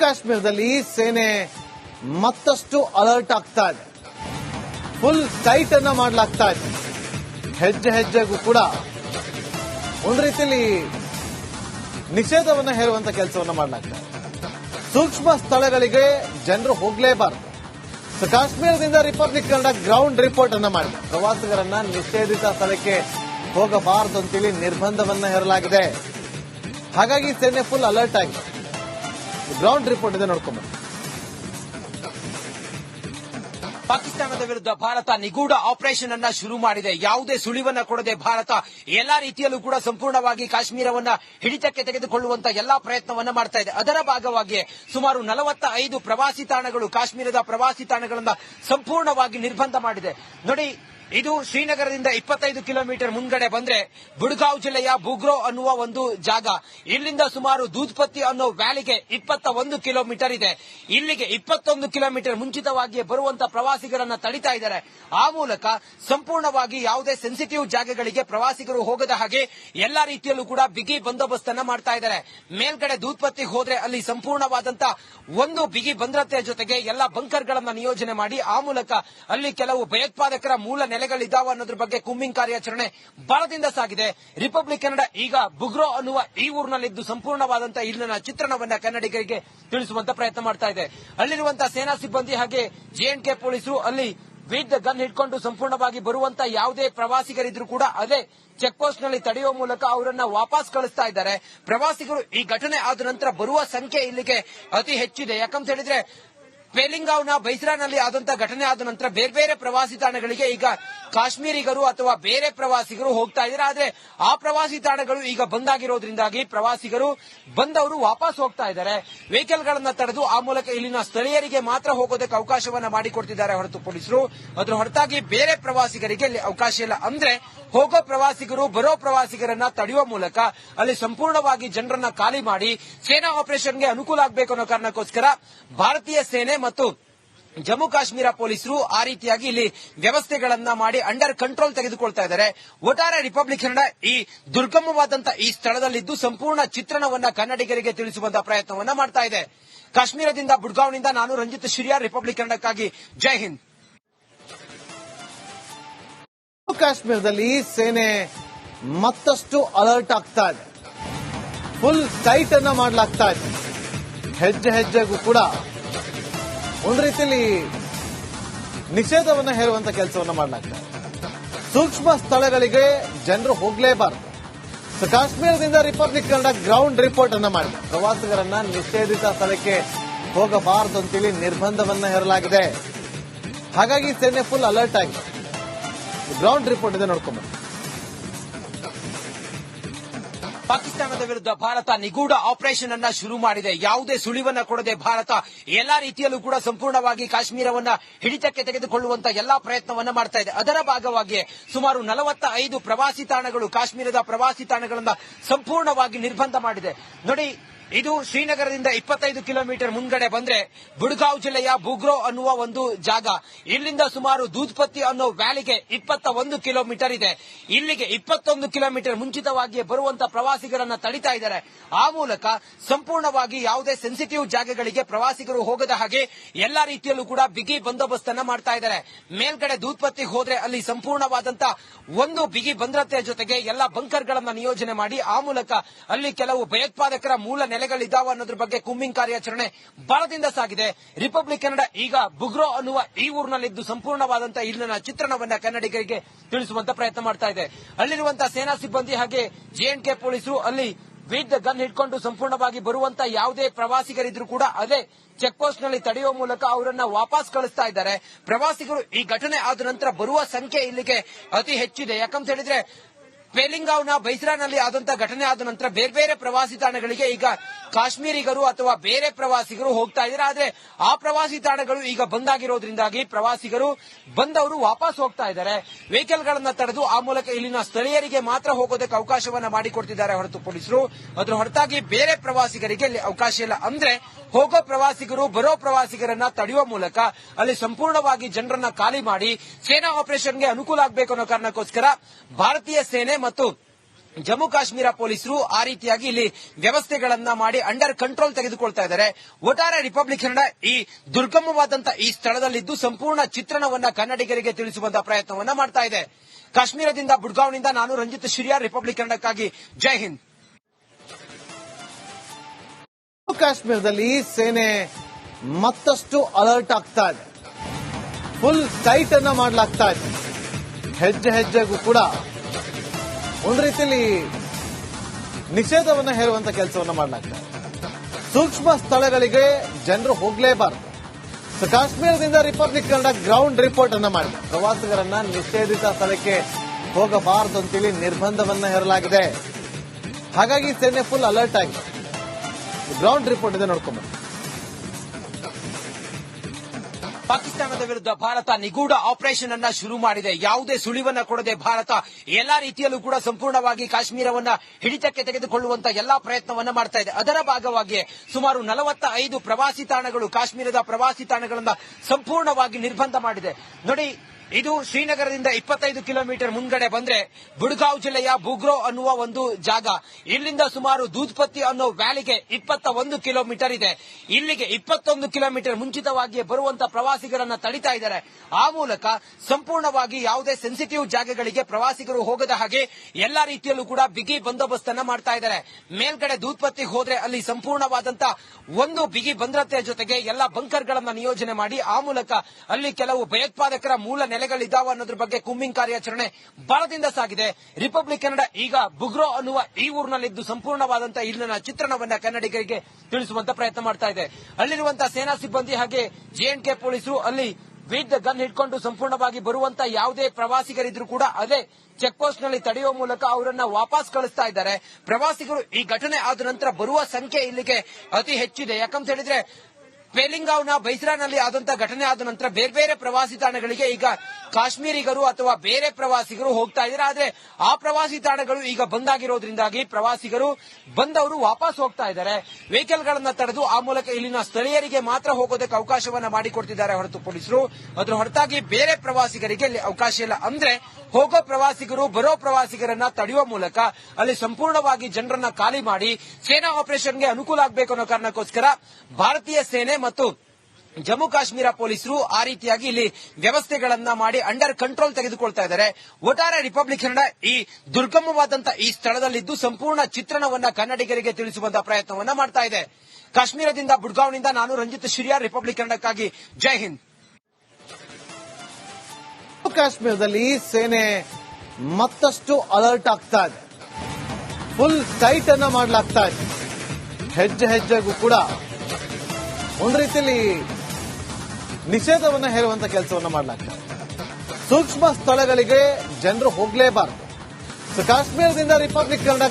ಕಾಶ್ಮೀರದಲ್ಲಿ ಸೇನೆ ಮತ್ತಷ್ಟು ಅಲರ್ಟ್ ಆಗ್ತಾ ಇದೆ. ಫುಲ್ ಸೈಟ್ ಅನ್ನ ಮಾಡಲಾಗ್ತಾ ಇದೆ. ಹೆಜ್ಜೆ ಹೆಜ್ಜೆಗೂ ಕೂಡ ಒಂದು ರೀತಿಯಲ್ಲಿ ನಿಷೇಧವನ್ನು ಹೇರುವಂತ ಕೆಲಸವನ್ನ ಮಾಡಲಾಗ್ತಾ ಇದೆ. ಸೂಕ್ಷ್ಮ ಸ್ಥಳಗಳಿಗೆ ಜನರು ಹೋಗಲೇಬಾರದು. ಸೊ ಕಾಶ್ಮೀರದಿಂದ ರಿಪಬ್ಲಿಕ್ ಕನ್ನಡ ಗ್ರೌಂಡ್ ರಿಪೋರ್ಟ್ ಅನ್ನ ಮಾಡಿದೆ ಪ್ರವಾಸಿಗರನ್ನ ನಿಷೇಧಿತ ಸ್ಥಳಕ್ಕೆ ಹೋಗಬಾರದು ಅಂತೇಳಿ ನಿರ್ಬಂಧವನ್ನ ಹೇರಲಾಗಿದೆ. ಹಾಗಾಗಿ ಸೇನೆ ಫುಲ್ ಅಲರ್ಟ್ ಆಗಿದೆ. ಗ್ರೌಂಡ್ ರಿಪೋರ್ಟ್ ಇದೆ ನೋಡ್ಕೊಂಬ. ಪಾಕಿಸ್ತಾನದ ವಿರುದ್ಧ ಭಾರತ ನಿಗೂಢ ಆಪರೇಷನ್ ಅನ್ನ ಶುರು ಮಾಡಿದೆ. ಯಾವುದೇ ಸುಳಿವನ್ನ ಕೊಡದೆ ಭಾರತ ಎಲ್ಲಾ ರೀತಿಯಲ್ಲೂ ಕೂಡ ಸಂಪೂರ್ಣವಾಗಿ ಕಾಶ್ಮೀರವನ್ನ ಹಿಡಿತಕ್ಕೆ ತೆಗೆದುಕೊಳ್ಳುವಂತ ಎಲ್ಲಾ ಪ್ರಯತ್ನವನ್ನ ಮಾಡ್ತಾ ಇದೆ. ಅದರ ಭಾಗವಾಗಿ ಸುಮಾರು ನಲವತ್ತ ಐದು ಪ್ರವಾಸಿ ತಾಣಗಳು ಕಾಶ್ಮೀರದ ಪ್ರವಾಸಿ ತಾಣಗಳನ್ನ ಸಂಪೂರ್ಣವಾಗಿ ನಿರ್ಬಂಧ ಮಾಡಿದೆ. ನೋಡಿ ಇದು ಶ್ರೀನಗರದಿಂದ ಇಪ್ಪತ್ತೈದು ಕಿಲೋಮೀಟರ್ ಮುಂದ್ಗಡೆ ಬಂದ್ರೆ ಬುಡ್ಗಾಂವ್ ಜಿಲ್ಲೆಯ ಬುಗ್ರೋ ಅನ್ನುವ ಒಂದು ಜಾಗ. ಇಲ್ಲಿಂದ ಸುಮಾರು ದೂದ್ಪತ್ತಿ ಅನ್ನೋ ವ್ಯಾಲಿಗೆ ಇಪ್ಪತ್ತ ಒಂದು ಕಿಲೋಮೀಟರ್ ಇದೆ. ಇಲ್ಲಿಗೆ ಇಪ್ಪತ್ತೊಂದು ಕಿಲೋಮೀಟರ್ ಮುಂಚಿತವಾಗಿ ಬರುವಂತ ಪ್ರವಾಸಿಗರನ್ನ ತಡಿತಾ ಇದ್ದಾರೆ. ಆ ಮೂಲಕ ಸಂಪೂರ್ಣವಾಗಿ ಯಾವುದೇ ಸೆನ್ಸಿಟಿವ್ ಜಾಗಗಳಿಗೆ ಪ್ರವಾಸಿಗರು ಹೋಗದ ಹಾಗೆ ಎಲ್ಲಾ ರೀತಿಯಲ್ಲೂ ಕೂಡ ಬಿಗಿ ಬಂದೋಬಸ್ತ್ ಅನ್ನ ಮಾಡ್ತಾ ಇದ್ದಾರೆ. ಮೇಲ್ಗಡೆ ದೂದ್ಪತ್ತಿಗೆ ಹೋದ್ರೆ ಅಲ್ಲಿ ಸಂಪೂರ್ಣವಾದಂತ ಒಂದು ಬಿಗಿ ಭದ್ರತೆಯ ಜೊತೆಗೆ ಎಲ್ಲಾ ಬಂಕರ್ಗಳನ್ನ ನಿಯೋಜನೆ ಮಾಡಿ ಆ ಮೂಲಕ ಅಲ್ಲಿ ಕೆಲವು ಭಯೋತ್ಪಾದಕರ ಮೂಲ ನೆಲೆಗಳಿದ್ದಾವೆ ಅನ್ನೋದ್ರ ಬಗ್ಗೆ ಕುಂಬಿಂಗ್ ಕಾರ್ಯಾಚರಣೆ ಬಲದಿಂದ ಸಾಗಿದೆ. ರಿಪಬ್ಲಿಕ್ ಕನ್ನಡ ಈಗ ಬುಗ್ರೋ ಅನ್ನುವ ಈ ಊರಿನಲ್ಲಿದ್ದು ಸಂಪೂರ್ಣವಾದಂತಹ ಇಲ್ಲಿನ ಚಿತ್ರಣವನ್ನ ಕನ್ನಡಿಗರಿಗೆ ತಿಳಿಸುವಂತ ಪ್ರಯತ್ನ ಮಾಡ್ತಾ ಇದೆ. ಅಲ್ಲಿರುವಂತಹ ಸೇನಾ ಸಿಬ್ಬಂದಿ ಹಾಗೆ ಜೆಎಂಡ್ಕೆ ಪೊಲೀಸರು ಅಲ್ಲಿ ವಿದ್ ಗನ್ ಹಿಡ್ಕೊಂಡು ಸಂಪೂರ್ಣವಾಗಿ ಬರುವಂತ ಯಾವುದೇ ಪ್ರವಾಸಿಗರಿದ್ರು ಕೂಡ ಅದೇ ಚೆಕ್ ಪೋಸ್ಟ್ನಲ್ಲಿ ತಡೆಯುವ ಮೂಲಕ ಅವರನ್ನ ವಾಪಸ್ ಕಳಿಸ್ತಾ ಇದ್ದಾರೆ. ಪ್ರವಾಸಿಗರು ಈ ಘಟನೆ ಆದ ನಂತರ ಬರುವ ಸಂಖ್ಯೆ ಇಲ್ಲಿಗೆ ಅತಿ ಹೆಚ್ಚಿದೆ. ಯಾಕಂತ ಹೇಳಿದ್ರೆ ಪೇಲಿಂಗಾವ್ನ ಬೈಸ್ರಾನಲ್ಲಿ ಆದಂತಹ ಘಟನೆ ಆದ ನಂತರ ಬೇರೆ ಬೇರೆ ಪ್ರವಾಸಿ ತಾಣಗಳಿಗೆ ಈಗ ಕಾಶ್ಮೀರಿಗರು ಅಥವಾ ಬೇರೆ ಪ್ರವಾಸಿಗರು ಹೋಗ್ತಾ ಇದ್ದಾರೆ. ಆದ್ರೆ ಆ ಪ್ರವಾಸಿ ತಾಣಗಳು ಈಗ ಬಂದ್ ಆಗಿರೋದ್ರಿಂದಾಗಿ ಪ್ರವಾಸಿಗರು ಬಂದವರು ವಾಪಸ್ ಹೋಗ್ತಾ ಇದ್ದಾರೆ. ವೆಹಿಕಲ್ ಗಳನ್ನ ತಡೆದು ಆ ಮೂಲಕ ಇಲ್ಲಿನ ಸ್ಥಳೀಯರಿಗೆ ಮಾತ್ರ ಹೋಗೋದಕ್ಕೆ ಅವಕಾಶವನ್ನ ಮಾಡಿಕೊಡ್ತಿದ್ದಾರೆ ಹೊರತು ಪೊಲೀಸರು. ಅದ್ರ ಹೊರತಾಗಿ ಬೇರೆ ಪ್ರವಾಸಿಗರಿಗೆ ಇಲ್ಲಿ ಅವಕಾಶ ಇಲ್ಲ. ಅಂದ್ರೆ ಹೋಗೋ ಪ್ರವಾಸಿಗರು, ಬರೋ ಪ್ರವಾಸಿಗರನ್ನ ತಡೆಯುವ ಮೂಲಕ ಅಲ್ಲಿ ಸಂಪೂರ್ಣವಾಗಿ ಜನರನ್ನ ಖಾಲಿ ಮಾಡಿ ಸೇನಾ ಆಪರೇಷನ್ಗೆ ಅನುಕೂಲ ಆಗಬೇಕು ಅನ್ನೋ ಕಾರಣಕ್ಕೋಸ್ಕರ ಭಾರತೀಯ ಸೇನೆ ಮತ್ತು ಜಮ್ಮು ಕಾಶ್ಮೀರ ಪೊಲೀಸರು ಆ ರೀತಿಯಾಗಿ ಇಲ್ಲಿ ವ್ಯವಸ್ಥೆಗಳನ್ನ ಮಾಡಿ ಅಂಡರ್ ಕಂಟ್ರೋಲ್ ತೆಗೆದುಕೊಳ್ತಾ ಇದ್ದಾರೆ. ಒಟ್ಟಾರೆ ರಿಪಬ್ಲಿಕ್ ಕನ್ನಡ ಈ ದುರ್ಗಮವಾದಂತಹ ಈ ಸ್ಥಳದಲ್ಲಿದ್ದು ಸಂಪೂರ್ಣ ಚಿತ್ರಣವನ್ನ ಕನ್ನಡಿಗರಿಗೆ ತಿಳಿಸುವಂತಹ ಪ್ರಯತ್ನವನ್ನ ಮಾಡ್ತಾ ಇದೆ. ಕಾಶ್ಮೀರದಿಂದ ಬುಡ್ಗಾವ್ನಿಂದ ನಾನು ರಂಜಿತ್ ಶಿರಿಯ ರಿಪಬ್ಲಿಕ್ ಕನ್ನಡಕ್ಕಾಗಿ ಜೈ ಹಿಂದ್. ಜಮ್ಮು ಕಾಶ್ಮೀರದಲ್ಲಿ ಸೇನೆ ಮತ್ತಷ್ಟು ಅಲರ್ಟ್ ಆಗ್ತಾ ಇದೆ. ಫುಲ್ ಸೈಟ್ ಅನ್ನ ಮಾಡಲಾಗ್ತಾ ಇದೆ. ಹೆಜ್ಜೆ ಹೆಜ್ಜೆಗೂ ಕೂಡ ಒಂದು ರೀತಿಯಲ್ಲಿ ನಿಷೇಧವನ್ನ ಹೇರುವಂತ ಕೆಲಸವನ್ನ ಮಾಡಲಾಗ್ತದೆ. ಸೂಕ್ಷ್ಮ ಸ್ಥಳಗಳಿಗೆ ಜನರು ಹೋಗಲೇಬಾರದು. ಸೊ ಕಾಶ್ಮೀರದಿಂದ ರಿಪಬ್ಲಿಕ್ ಕನ್ನಡ ಗ್ರೌಂಡ್ ರಿಪೋರ್ಟ್ ಅನ್ನ ಮಾಡಿದೆ ಪ್ರವಾಸಿಗರನ್ನ ನಿಷೇಧಿತ ಸ್ಥಳಕ್ಕೆ ಹೋಗಬಾರದು ಅಂತೇಳಿ ನಿರ್ಬಂಧವನ್ನ ಹೇರಲಾಗಿದೆ. ಹಾಗಾಗಿ ಸೇನೆ ಫುಲ್ ಅಲರ್ಟ್ ಆಗಿದೆ. ಗ್ರೌಂಡ್ ರಿಪೋರ್ಟ್ ಇದೆ ನೋಡ್ಕೊಂಬ ಪಾಕಿಸ್ತಾನದ ವಿರುದ್ಧ ಭಾರತ ನಿಗೂಢ ಆಪರೇಷನ್ ಅನ್ನ ಶುರು ಮಾಡಿದೆ. ಯಾವುದೇ ಸುಳಿವನ್ನ ಕೊಡದೆ ಭಾರತ ಎಲ್ಲಾ ರೀತಿಯಲ್ಲೂ ಕೂಡ ಸಂಪೂರ್ಣವಾಗಿ ಕಾಶ್ಮೀರವನ್ನ ಹಿಡಿತಕ್ಕೆ ತೆಗೆದುಕೊಳ್ಳುವಂತ ಎಲ್ಲಾ ಪ್ರಯತ್ನವನ್ನ ಮಾಡ್ತಾ ಇದೆ. ಅದರ ಭಾಗವಾಗಿ ಸುಮಾರು ನಲವತ್ತ ಐದು ಪ್ರವಾಸಿ ತಾಣಗಳು ಕಾಶ್ಮೀರದ ಪ್ರವಾಸಿ ತಾಣಗಳನ್ನ ಸಂಪೂರ್ಣವಾಗಿ ನಿರ್ಬಂಧ ಮಾಡಿದೆ. ನೋಡಿ ಇದು ಶ್ರೀನಗರದಿಂದ ಇಪ್ಪತ್ತೈದು ಕಿಲೋಮೀಟರ್ ಮುಂದ್ಗಡೆ ಬಂದ್ರೆ ಬುಡ್ಗಾಂವ್ ಜಿಲ್ಲೆಯ ಬುಗ್ರೋ ಅನ್ನುವ ಒಂದು ಜಾಗ. ಇಲ್ಲಿಂದ ಸುಮಾರು ದೂದ್ಪತ್ತಿ ಅನ್ನೋ ವ್ಯಾಲಿಗೆ ಇಪ್ಪತ್ತ ಒಂದು ಕಿಲೋಮೀಟರ್ ಇದೆ. ಇಲ್ಲಿಗೆ ಇಪ್ಪತ್ತೊಂದು ಕಿಲೋಮೀಟರ್ ಮುಂಚಿತವಾಗಿ ಬರುವಂತ ಪ್ರವಾಸಿಗರನ್ನ ತಡಿತಾ ಇದ್ದಾರೆ. ಆ ಮೂಲಕ ಸಂಪೂರ್ಣವಾಗಿ ಯಾವುದೇ ಸೆನ್ಸಿಟಿವ್ ಜಾಗಗಳಿಗೆ ಪ್ರವಾಸಿಗರು ಹೋಗದ ಹಾಗೆ ಎಲ್ಲಾ ರೀತಿಯಲ್ಲೂ ಕೂಡ ಬಿಗಿ ಬಂದೋಬಸ್ತ್ ಅನ್ನ ಮಾಡ್ತಾ ಇದ್ದಾರೆ. ಮೇಲ್ಗಡೆ ದೂದ್ಪತ್ತಿಗೆ ಹೋದ್ರೆ ಅಲ್ಲಿ ಸಂಪೂರ್ಣವಾದಂತ ಒಂದು ಬಿಗಿ ಭದ್ರತೆಯ ಜೊತೆಗೆ ಎಲ್ಲಾ ಬಂಕರ್ಗಳನ್ನ ನಿಯೋಜನೆ ಮಾಡಿ ಆ ಮೂಲಕ ಅಲ್ಲಿ ಕೆಲವು ಭಯೋತ್ಪಾದಕರ ಮೂಲ ನೆಲೆಗಳಿದ್ದಾವೆ ಅನ್ನೋದ್ರ ಬಗ್ಗೆ ಕುಂಬಿಂಗ್ ಕಾರ್ಯಾಚರಣೆ ಬಲದಿಂದ ಸಾಗಿದೆ. ರಿಪಬ್ಲಿಕ್ ಕನ್ನಡ ಈಗ ಬುಗ್ರೋ ಅನ್ನುವ ಈ ಊರಿನಲ್ಲಿದ್ದು ಸಂಪೂರ್ಣವಾದಂತಹ ಇಲ್ಲಿನ ಚಿತ್ರಣವನ್ನ ಕನ್ನಡಿಗರಿಗೆ ತಿಳಿಸುವಂತ ಪ್ರಯತ್ನ ಮಾಡ್ತಾ ಇದೆ. ಅಲ್ಲಿರುವಂತಹ ಸೇನಾ ಸಿಬ್ಬಂದಿ ಹಾಗೆ ಜೆಎಂಡ್ಕೆ ಪೊಲೀಸರು ಅಲ್ಲಿ ವಿದ್ ಗನ್ ಹಿಡ್ಕೊಂಡು ಸಂಪೂರ್ಣವಾಗಿ ಬರುವಂತ ಯಾವುದೇ ಪ್ರವಾಸಿಗರಿದ್ರು ಕೂಡ ಅದೇ ಚೆಕ್ ಪೋಸ್ಟ್ನಲ್ಲಿ ತಡೆಯುವ ಮೂಲಕ ಅವರನ್ನ ವಾಪಸ್ ಕಳಿಸ್ತಾ ಇದ್ದಾರೆ. ಪ್ರವಾಸಿಗರು ಈ ಘಟನೆ ಆದ ನಂತರ ಬರುವ ಸಂಖ್ಯೆ ಇಲ್ಲಿಗೆ ಅತಿ ಹೆಚ್ಚಿದೆ. ಯಾಕಂತ ಹೇಳಿದ್ರೆ ಪೇಲಿಂಗಾವ್ನ ಬೈಸ್ರಾನಲ್ಲಿ ಆದಂತಹ ಘಟನೆ ಆದ ನಂತರ ಬೇರೆ ಬೇರೆ ಪ್ರವಾಸಿ ತಾಣಗಳಿಗೆ ಈಗ ಕಾಶ್ಮೀರಿಗರು ಅಥವಾ ಬೇರೆ ಪ್ರವಾಸಿಗರು ಹೋಗ್ತಾ ಇದ್ದಾರೆ. ಆದ್ರೆ ಆ ಪ್ರವಾಸಿ ತಾಣಗಳು ಈಗ ಬಂದ್ ಆಗಿರೋದ್ರಿಂದಾಗಿ ಪ್ರವಾಸಿಗರು ಬಂದವರು ವಾಪಸ್ ಹೋಗ್ತಾ ಇದ್ದಾರೆ. ವೆಹಿಕಲ್ ಗಳನ್ನ ತಡೆದು ಆ ಮೂಲಕ ಇಲ್ಲಿನ ಸ್ಥಳೀಯರಿಗೆ ಮಾತ್ರ ಹೋಗೋದಕ್ಕೆ ಅವಕಾಶವನ್ನ ಮಾಡಿಕೊಡ್ತಿದ್ದಾರೆ ಹೊರತು ಪೊಲೀಸರು. ಅದ್ರ ಹೊರತಾಗಿ ಬೇರೆ ಪ್ರವಾಸಿಗರಿಗೆ ಇಲ್ಲಿ ಅವಕಾಶ ಇಲ್ಲ. ಅಂದ್ರೆ ಹೋಗೋ ಪ್ರವಾಸಿಗರು, ಬರೋ ಪ್ರವಾಸಿಗರನ್ನ ತಡೆಯುವ ಮೂಲಕ ಅಲ್ಲಿ ಸಂಪೂರ್ಣವಾಗಿ ಜನರನ್ನ ಖಾಲಿ ಮಾಡಿ ಸೇನಾ ಆಪರೇಷನ್ಗೆ ಅನುಕೂಲ ಆಗಬೇಕು ಅನ್ನೋ ಕಾರಣಕ್ಕೋಸ್ಕರ ಭಾರತೀಯ ಸೇನೆ ಮತ್ತು ಜಮ್ಮು ಕಾಶ್ಮೀರ ಪೊಲೀಸರು ಆ ರೀತಿಯಾಗಿ ಇಲ್ಲಿ ವ್ಯವಸ್ಥೆಗಳನ್ನ ಮಾಡಿ ಅಂಡರ್ ಕಂಟ್ರೋಲ್ ತೆಗೆದುಕೊಳ್ತಾ ಇದ್ದಾರೆ. ಒಟ್ಟಾರೆ ರಿಪಬ್ಲಿಕ್ ಕನ್ನಡ ಈ ದುರ್ಗಮವಾದಂತಹ ಈ ಸ್ಥಳದಲ್ಲಿದ್ದು ಸಂಪೂರ್ಣ ಚಿತ್ರಣವನ್ನ ಕನ್ನಡಿಗರಿಗೆ ತಿಳಿಸುವಂತಹ ಪ್ರಯತ್ನವನ್ನ ಮಾಡ್ತಾ ಇದೆ. ಕಾಶ್ಮೀರದಿಂದ ಬುಡ್ಗಾವ್ನಿಂದ ನಾನು ರಂಜಿತ್ ಶಿರಿಯ ರಿಪಬ್ಲಿಕ್ ಕನ್ನಡಕ್ಕಾಗಿ ಜೈ ಹಿಂದ್. ಜಮ್ಮು ಕಾಶ್ಮೀರದಲ್ಲಿ ಸೇನೆ ಮತ್ತಷ್ಟು ಅಲರ್ಟ್ ಆಗ್ತಾ ಇದೆ. ಫುಲ್ ಸೈಟ್ ಅನ್ನ ಮಾಡಲಾಗ್ತಾ ಇದೆ. ಹೆಜ್ಜೆ ಹೆಜ್ಜೆಗೂ ಕೂಡ ಒಂದು ರೀತಿಯಲ್ಲಿ ನಿಷೇಧವನ್ನ ಹೇರುವಂತ ಕೆಲಸವನ್ನ ಮಾಡಲಾಗ್ತದೆ. ಸೂಕ್ಷ್ಮ ಸ್ಥಳಗಳಿಗೆ ಜನರು ಹೋಗಲೇಬಾರದು. ಸೊ ಕಾಶ್ಮೀರದಿಂದ ರಿಪಬ್ಲಿಕ್ ಕನ್ನಡ ಗ್ರೌಂಡ್ ರಿಪೋರ್ಟ್ ಅನ್ನ ಮಾಡಿದೆ ಪ್ರವಾಸಿಗರನ್ನ ನಿಷೇಧಿತ ಸ್ಥಳಕ್ಕೆ ಹೋಗಬಾರದು ಅಂತೇಳಿ ನಿರ್ಬಂಧವನ್ನ ಹೇರಲಾಗಿದೆ. ಹಾಗಾಗಿ ಸೇನೆ ಫುಲ್ ಅಲರ್ಟ್ ಆಗಿದೆ. ಗ್ರೌಂಡ್ ರಿಪೋರ್ಟ್ ಇದೆ ನೋಡ್ಕೊಂಬನ್ನಿ. ಪಾಕಿಸ್ತಾನದ ವಿರುದ್ಧ ಭಾರತ ನಿಗೂಢ ಆಪರೇಷನ್ ಅನ್ನ ಶುರು ಮಾಡಿದೆ. ಯಾವುದೇ ಸುಳಿವನ್ನ ಕೊಡದೆ ಭಾರತ ಎಲ್ಲಾ ರೀತಿಯಲ್ಲೂ ಕೂಡ ಸಂಪೂರ್ಣವಾಗಿ ಕಾಶ್ಮೀರವನ್ನ ಹಿಡಿತಕ್ಕೆ ತೆಗೆದುಕೊಳ್ಳುವಂತ ಎಲ್ಲಾ ಪ್ರಯತ್ನವನ್ನ ಮಾಡ್ತಾ ಇದೆ. ಅದರ ಭಾಗವಾಗಿ ಸುಮಾರು ನಲವತ್ತ ಐದು ಪ್ರವಾಸಿ ತಾಣಗಳು ಕಾಶ್ಮೀರದ ಪ್ರವಾಸಿ ತಾಣಗಳನ್ನ ಸಂಪೂರ್ಣವಾಗಿ ನಿರ್ಬಂಧ ಮಾಡಿದೆ. ನೋಡಿ ಇದು ಶ್ರೀನಗರದಿಂದ ಇಪ್ಪತ್ತೈದು ಕಿಲೋಮೀಟರ್ ಮುಂದ್ಗಡೆ ಬಂದ್ರೆ ಬುಡ್ಗಾಂವ್ ಜಿಲ್ಲೆಯ ಬುಗ್ರೋ ಅನ್ನುವ ಒಂದು ಜಾಗ. ಇಲ್ಲಿಂದ ಸುಮಾರು ದೂದ್ಪತ್ತಿ ಅನ್ನೋ ವ್ಯಾಲಿಗೆ ಇಪ್ಪತ್ತ ಒಂದು ಕಿಲೋಮೀಟರ್ ಇದೆ. ಇಲ್ಲಿಗೆ ಇಪ್ಪತ್ತೊಂದು ಕಿಲೋಮೀಟರ್ ಮುಂಚಿತವಾಗಿ ಬರುವಂತ ಪ್ರವಾಸಿಗರನ್ನ ತಡಿತಾ ಇದ್ದಾರೆ. ಆ ಮೂಲಕ ಸಂಪೂರ್ಣವಾಗಿ ಯಾವುದೇ ಸೆನ್ಸಿಟಿವ್ ಜಾಗಗಳಿಗೆ ಪ್ರವಾಸಿಗರು ಹೋಗದ ಹಾಗೆ ಎಲ್ಲಾ ರೀತಿಯಲ್ಲೂ ಕೂಡ ಬಿಗಿ ಬಂದೋಬಸ್ತ್ ಅನ್ನ ಮಾಡ್ತಾ ಇದ್ದಾರೆ. ಮೇಲ್ಗಡೆ ದೂದ್ಪತ್ತಿಗೆ ಹೋದ್ರೆ ಅಲ್ಲಿ ಸಂಪೂರ್ಣವಾದಂತ ಒಂದು ಬಿಗಿ ಭದ್ರತೆಯ ಜೊತೆಗೆ ಎಲ್ಲಾ ಬಂಕರ್ಗಳನ್ನ ನಿಯೋಜನೆ ಮಾಡಿ ಆ ಮೂಲಕ ಅಲ್ಲಿ ಕೆಲವು ಭಯೋತ್ಪಾದಕರ ಮೂಲ ನೆಲೆಗಳಿದ್ದಾವೆ ಅನ್ನೋದ್ರ ಬಗ್ಗೆ ಕುಂಬಿಂಗ್ ಕಾರ್ಯಾಚರಣೆ ಬಲದಿಂದ ಸಾಗಿದೆ. ರಿಪಬ್ಲಿಕ್ ಕನ್ನಡ ಈಗ ಬುಗ್ರೋ ಅನ್ನುವ ಈ ಊರಿನಲ್ಲಿದ್ದು ಸಂಪೂರ್ಣವಾದಂತಹ ಇಲ್ಲಿನ ಚಿತ್ರಣವನ್ನ ಕನ್ನಡಿಗರಿಗೆ ತಿಳಿಸುವಂತ ಪ್ರಯತ್ನ ಮಾಡ್ತಾ ಇದೆ. ಅಲ್ಲಿರುವಂತಹ ಸೇನಾ ಸಿಬ್ಬಂದಿ ಹಾಗೆ ಜೆಎಂಡ್ಕೆ ಪೊಲೀಸರು ಅಲ್ಲಿ ವಿದ್ ಗನ್ ಹಿಡ್ಕೊಂಡು ಸಂಪೂರ್ಣವಾಗಿ ಬರುವಂತ ಯಾವುದೇ ಪ್ರವಾಸಿಗರಿದ್ರು ಕೂಡ ಅದೇ ಚೆಕ್ ಪೋಸ್ಟ್ನಲ್ಲಿ ತಡೆಯುವ ಮೂಲಕ ಅವರನ್ನ ವಾಪಸ್ ಕಳಿಸ್ತಾ ಇದ್ದಾರೆ. ಪ್ರವಾಸಿಗರು ಈ ಘಟನೆ ಆದ ನಂತರ ಬರುವ ಸಂಖ್ಯೆ ಇಲ್ಲಿಗೆ ಅತಿ ಹೆಚ್ಚಿದೆ. ಯಾಕಂತ ಹೇಳಿದ್ರೆ ಪೇಲಿಂಗಾವ್ನ ಬೈಸ್ರಾನಲ್ಲಿ ಆದಂತಹ ಘಟನೆ ಆದ ನಂತರ ಬೇರೆ ಬೇರೆ ಪ್ರವಾಸಿ ತಾಣಗಳಿಗೆ ಈಗ ಕಾಶ್ಮೀರಿಗರು ಅಥವಾ ಬೇರೆ ಪ್ರವಾಸಿಗರು ಹೋಗ್ತಾ ಇದ್ದಾರೆ. ಆದ್ರೆ ಆ ಪ್ರವಾಸಿ ತಾಣಗಳು ಈಗ ಬಂದ್ ಆಗಿರೋದ್ರಿಂದಾಗಿ ಪ್ರವಾಸಿಗರು ಬಂದವರು ವಾಪಸ್ ಹೋಗ್ತಾ ಇದ್ದಾರೆ. ವೆಹಿಕಲ್ ಗಳನ್ನ ತಡೆದು ಆ ಮೂಲಕ ಇಲ್ಲಿನ ಸ್ಥಳೀಯರಿಗೆ ಮಾತ್ರ ಹೋಗೋದಕ್ಕೆ ಅವಕಾಶವನ್ನ ಮಾಡಿಕೊಡ್ತಿದ್ದಾರೆ ಹೊರತು ಪೊಲೀಸರು. ಅದ್ರ ಹೊರತಾಗಿ ಬೇರೆ ಪ್ರವಾಸಿಗರಿಗೆ ಇಲ್ಲಿ ಅವಕಾಶ ಇಲ್ಲ. ಅಂದ್ರೆ ಹೋಗೋ ಪ್ರವಾಸಿಗರು, ಬರೋ ಪ್ರವಾಸಿಗರನ್ನ ತಡೆಯುವ ಮೂಲಕ ಅಲ್ಲಿ ಸಂಪೂರ್ಣವಾಗಿ ಜನರನ್ನ ಖಾಲಿ ಮಾಡಿ ಸೇನಾ ಆಪರೇಷನ್ಗೆ ಅನುಕೂಲ ಆಗಬೇಕು ಅನ್ನೋ ಕಾರಣಕ್ಕೋಸ್ಕರ ಭಾರತೀಯ ಸೇನೆ ಮತ್ತು ಜಮ್ಮು ಕಾಶ್ಮೀರ ಪೊಲೀಸರು ಆ ರೀತಿಯಾಗಿ ಇಲ್ಲಿ ವ್ಯವಸ್ಥೆಗಳನ್ನ ಮಾಡಿ ಅಂಡರ್ ಕಂಟ್ರೋಲ್ ತೆಗೆದುಕೊಳ್ತಾ ಇದ್ದಾರೆ. ಒಟ್ಟಾರೆ ರಿಪಬ್ಲಿಕ್ ಕನ್ನಡ ಈ ದುರ್ಗಮವಾದಂತಹ ಈ ಸ್ಥಳದಲ್ಲಿದ್ದು ಸಂಪೂರ್ಣ ಚಿತ್ರಣವನ್ನ ಕನ್ನಡಿಗರಿಗೆ ತಿಳಿಸುವಂತಹ ಪ್ರಯತ್ನವನ್ನ ಮಾಡ್ತಾ ಇದೆ. ಕಾಶ್ಮೀರದಿಂದ ಬುಡ್ಗಾವ್ನಿಂದ ನಾನು ರಂಜಿತ್ ರಿಪಬ್ಲಿಕ್ ಕನ್ನಡಕ್ಕಾಗಿ ಜೈ ಹಿಂದ್. ಜಮ್ಮು ಕಾಶ್ಮೀರದಲ್ಲಿ ಸೇನೆ ಮತ್ತಷ್ಟು ಅಲರ್ಟ್ ಆಗ್ತಾ ಇದೆ. ಫುಲ್ ಟೈಟ್ ಅನ್ನ ಮಾಡಲಾಗ್ತಾ ಇದೆ. ಹೆಜ್ಜೆ ಹೆಜ್ಜೆಗೂ ಕೂಡ ಒಂದು ರೀತಿಯಲ್ಲಿ ನಿಷೇಧವನ್ನ ಹೇರುವಂತ ಕೆಲಸವನ್ನ ಮಾಡಲಾಗ್ತದೆ. ಸೂಕ್ಷ್ಮ ಸ್ಥಳಗಳಿಗೆ ಜನರು ಹೋಗಲೇಬಾರದು. ಸೊ ಕಾಶ್ಮೀರದಿಂದ ರಿಪಬ್ಲಿಕ್ ಕನ್ನಡ